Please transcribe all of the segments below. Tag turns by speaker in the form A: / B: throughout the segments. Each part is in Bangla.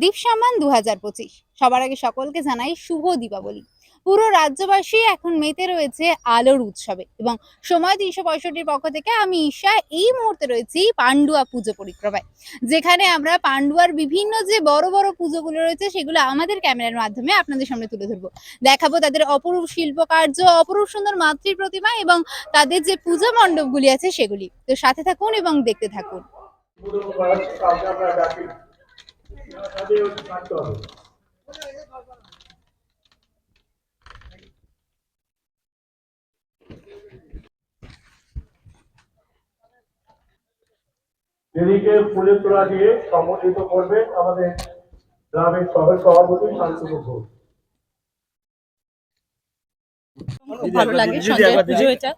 A: দীপ সম্মান দু হাজার পঁচিশ। সবার আগে সকলকে জানাই শুভ দীপাবলি। পুরো রাজ্যবাসী এখন মেতে রয়েছে আলোর উৎসবে এবং সময় তিনশো পঁয়ষট্টির পক্ষ থেকে আমি ঈশা, এই মুহূর্তে রয়েছি পান্ডুয়া পুজো পরিক্রমায়। যেখানে আমরা পান্ডুয়ার বিভিন্ন যে বড় বড় পুজোগুলো রয়েছে সেগুলো আমাদের ক্যামেরার মাধ্যমে আপনাদের সামনে তুলে ধরবো। দেখাবো তাদের অপরূপ শিল্পকার্য, অপরূপ সুন্দর মাতৃ প্রতিমা এবং তাদের যে পূজা মণ্ডপগুলি আছে সেগুলি। তো সাথে থাকুন এবং দেখতে থাকুন।
B: দেবীকে ফুলের তোলা দিয়ে সম্বোধিত করবে আমাদের গ্রামের সভার সভাপতি ঘোষ
C: ভালো লাগে সঞ্জয় পুজো এটা।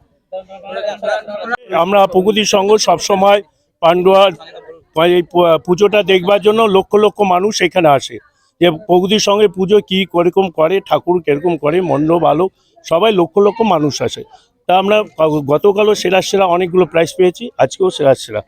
D: আমরা প্রগতির সঙ্গ সবসময় পান্ডুয়ার এই পু- পুজোটা দেখবার জন্য লক্ষ লক্ষ মানুষ এখানে আসে। যে প্রগতির সঙ্গে পুজো কী কীরকম করে, ঠাকুর কীরকম করে, মণ্ডপ, আলো, সবাই লক্ষ লক্ষ মানুষ আসে। তা আমরা গতকালও সেরা সেরা অনেকগুলো প্রাইজ পেয়েছি, আজকেও সেরা সেরা।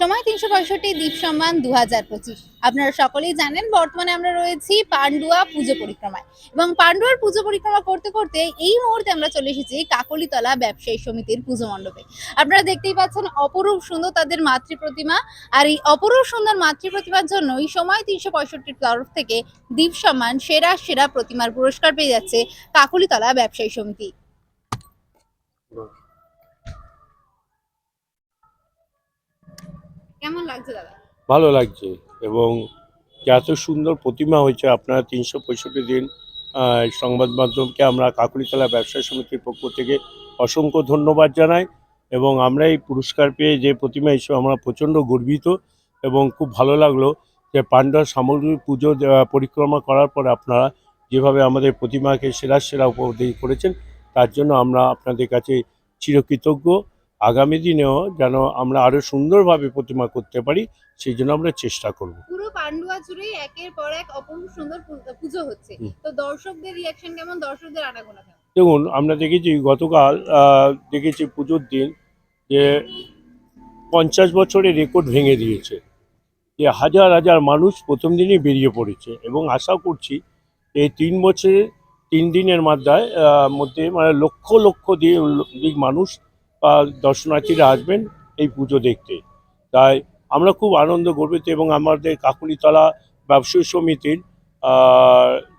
A: সময় তিনশো পঁয়ষট্টি দ্বীপ সম্মান দু হাজার পঁচিশ। আপনারা সকলেই জানেন, বর্তমানে আমরা রয়েছি পান্ডুয়া পুজো পরিক্রমায়। এবং পান্ডুয়ার পুজো পরিক্রমা করতে করতে এই মুহূর্তে আমরা চলে এসেছি কাকলিতলা ব্যবসায়ী সমিতির পুজো মণ্ডপে। আপনারা দেখতেই পাচ্ছেন, অপরূপ সুন্দর তাদের মাতৃ প্রতিমা আর এই অপরূপ সুন্দর মাতৃ প্রতিমার জন্য এই সময় তিনশো পঁয়ষট্টির তরফ থেকে দ্বীপ সম্মান, সেরা সেরা প্রতিমার পুরস্কার পেয়ে যাচ্ছে কাকলিতলা ব্যবসায়ী সমিতি। কেমন লাগছে দাদা?
D: ভালো লাগছে এবং এত সুন্দর প্রতিমা হয়েছে আপনারা তিনশো পঁয়ষট্টি দিন সংবাদ মাধ্যমকে আমরা কাকুলিতলা ব্যবসায়ী সমিতির পক্ষ থেকে অসংখ্য ধন্যবাদ জানাই এবং আমরা এই পুরস্কার পেয়ে যে প্রতিমা হিসেবে আমরা প্রচণ্ড গর্বিত এবং খুব ভালো লাগল যে পান্ডার সামগ্রিক পুজো পরিক্রমা করার পর আপনারা যেভাবে আমাদের প্রতিমাকে সেরা সেরা উপদেশ করেছেন, তার জন্য আমরা আপনাদের কাছে চিরকৃতজ্ঞ। আগামী দিনেও যেন আমরা আরও সুন্দরভাবে প্রতিমা করতে পারি সেই জন্য আমরা চেষ্টা করব।
A: পুরো পান্ডুয়া জুড়েই একের পর এক অপরূপ সুন্দর পুজো হচ্ছে। তো দর্শকদের রিয়াকশন কেমন? দর্শকদের আনাগোনা কেমন?
D: দেখুন আমরা দেখেছি গতকাল দেখেছি পুজোর দিন যে পঞ্চাশ বছরের রেকর্ড ভেঙে দিয়েছে। যে হাজার হাজার মানুষ প্রথম দিনই বেরিয়ে পড়েছে এবং আশা করছি এই তিন বছরে তিন দিনের আহ, মধ্যে মানে লক্ষ লক্ষ দিক মানুষ দর্শনার্থীরা আসবেন এই পুজো দেখতে। তাই আমরা খুব আনন্দ গর্বিত এবং আমাদের কাকুলিতলা ব্যবসায়ী সমিতির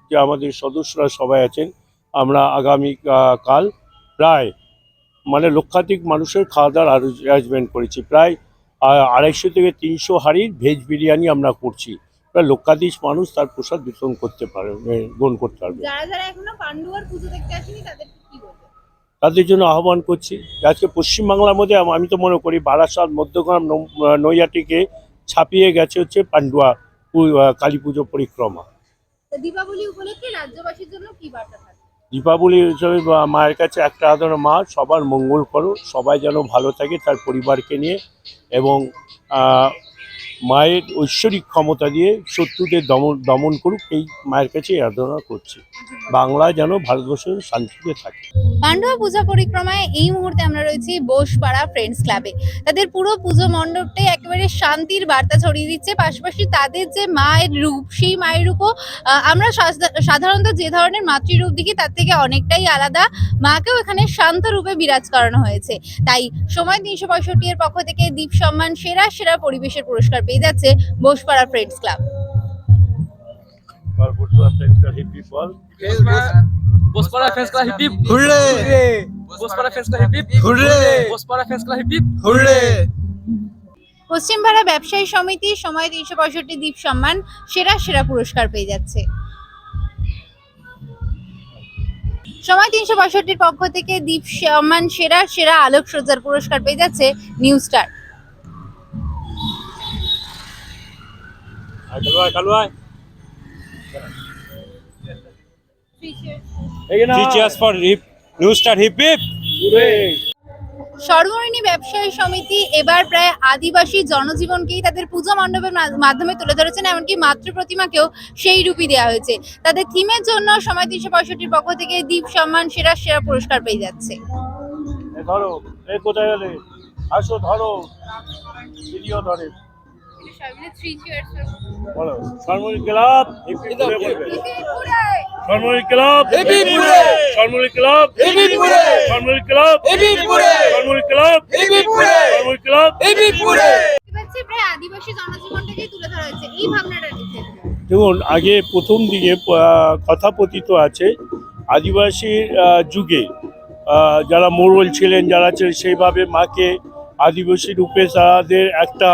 D: যে আমাদের সদস্যরা সবাই আছেন, আমরা আগামী কাল প্রায় মানে লক্ষাধিক মানুষের খাওয়া দাওয়ার অ্যারেঞ্জমেন্ট করেছি। প্রায় আড়াইশো থেকে তিনশো হাঁড়ির ভেজ বিরিয়ানি আমরা করছি। প্রায় লক্ষাধিক মানুষ তার প্রসাদ বিতরণ করতে পারবে, গ্রহণ করতে পারবে।
A: যারা যারা এখনও পুজো দেখতে আসেনি তাদের
D: তাদের জন্য আহ্বান করছি। আজকে পশ্চিমবাংলার মধ্যে আমি তো মনে করি বারাসাত মধ্যগ্রাম নৈয়াটিকে ছাপিয়ে গেছে হচ্ছে পান্ডুয়া কালী পুজো পরিক্রমা।
A: দীপাবলি উপলক্ষে রাজ্যবাসীর জন্য কি বার্তা
D: দীপাবলি হিসেবে মায়ের কাছে একটা আদর মা সবার মঙ্গল করো সবাই যেন ভালো থাকে তার পরিবারকে নিয়ে এবং মায়ের ঐশ্বরিক ক্ষমতা দিয়ে শত্রুদের দমন দমন করুক, এই মায়ের কাছে আরাধনা করছি। বাংলা যেন ভারতবর্ষের শান্তিতে থাকে।
A: পান্ডুয়া পূজা পরিক্রমায় এই মুহূর্তে আমরা রয়েছি বোসপাড়া ফ্রেন্ডস ক্লাবে তাদের পুরো পুজো মণ্ডপটাই একেবারে শান্তির বার্তা ছড়িয়ে দিচ্ছে। পাশাপাশি তাদের যে মায়ের রূপ, সেই মায়ের রূপও আমরা সাধারণত যে ধরনের মাতৃরূপ দেখি, তার থেকে অনেকটাই আলাদা। মাকেও এখানে শান্ত রূপে বিরাজ করানো হয়েছে। তাই সময় তিনশো পঁয়ষট্টি এর পক্ষ থেকে দ্বীপ সম্মান সেরা সেরা পরিবেশের পুরস্কার পেয়ে যাচ্ছে Bosepara friends club.
E: Hurray. Hurray. Hurray
A: Paschimpara ব্যবসায়ী সমিতি সময় তিনশো পঁয়ষট্টি দ্বীপ সম্মান সেরা সেরা পুরস্কার পেয়ে যাচ্ছে। সময় তিনশো পঁয়ষট্টির পক্ষ থেকে দ্বীপ সম্মান সেরা সেরা আলোকসজ্জার পুরস্কার পেয়ে যাচ্ছে নিউ স্টার সর্বর্ণী ব্যবসায়ী সমিতি এবার প্রায় আদিবাসী জনজীবনকেই তাদের পূজা মণ্ডপের মাধ্যমে তুলে ধরেছেন এমনকি মাতৃ প্রতিমাকেও সেই রূপই দেওয়া হয়েছে। তাদের থিমের জন্য সময় তিনশো পঁয়ষট্টির পক্ষ থেকে দ্বীপ সম্মান সেরা সেরা পুরস্কার পেয়ে যাচ্ছে।
D: ধরো এ কোথায় গেলে? আসো ধরো। ভিডিও ধরে। বলো club club club club club club.
A: আদিবাসী তুলে ধরা হয়েছে। এই ভাবনাটা
D: দেখুন আগে প্রথম দিকে আহ, কথা পতিত আছে আদিবাসী যুগে যারা মোড়ল ছিলেন যারা ছিলেন সেইভাবে মাকে আদিবাসী রূপে তাদের একটা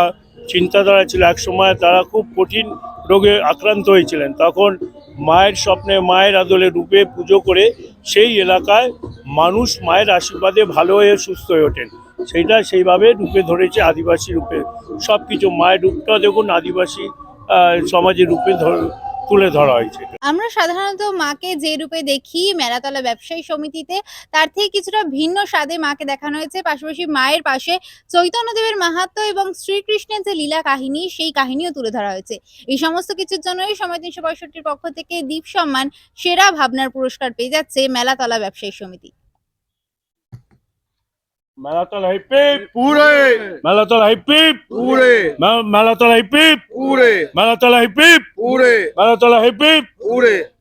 D: চিন্তাধারা ছিল এক সময় তারা খুব কঠিন রোগে আক্রান্ত হয়েছিলেন। তখন মায়ের স্বপ্নে, মায়ের আদলে রূপে পুজো করে সেই এলাকায় মানুষ মায়ের আশীর্বাদে ভালো হয়ে সুস্থ হয়ে ওঠেন। সেইটা সেইভাবে রূপে ধরেছে আদিবাসী রূপে। সব কিছু মায়ের রূপটা দেখুন, আদিবাসী সমাজের রূপে ধর- তুলে ধরা হয়েছে।
A: আমরা সাধারণত মাকে যে রূপে দেখি মেলাতলা ব্যবসায়ী সমিতিতে, তার থেকে কিছুটা ভিন্ন স্বাদে মাকে দেখানো হয়েছে। পাশাপাশি মায়ের পাশে চৈতন্যদেবের মাহাত্ম্য এবং শ্রীকৃষ্ণের যে লীলা কাহিনী, সেই কাহিনীও তুলে ধরা হয়েছে। এই সমস্ত কিছুর জন্যই সময় তিনশো পঁয়ষট্টির পক্ষ থেকে দ্বীপ সম্মান সেরা ভাবনার পুরস্কার পেয়ে যাচ্ছে মেলাতলা ব্যবসায়ী সমিতি।
D: Mala tola
E: y
D: pip, pure.
E: Mala
D: tola y pip,
E: pure.
D: Mala tola
E: y
D: pip, pure.
E: Mala tola. Mala.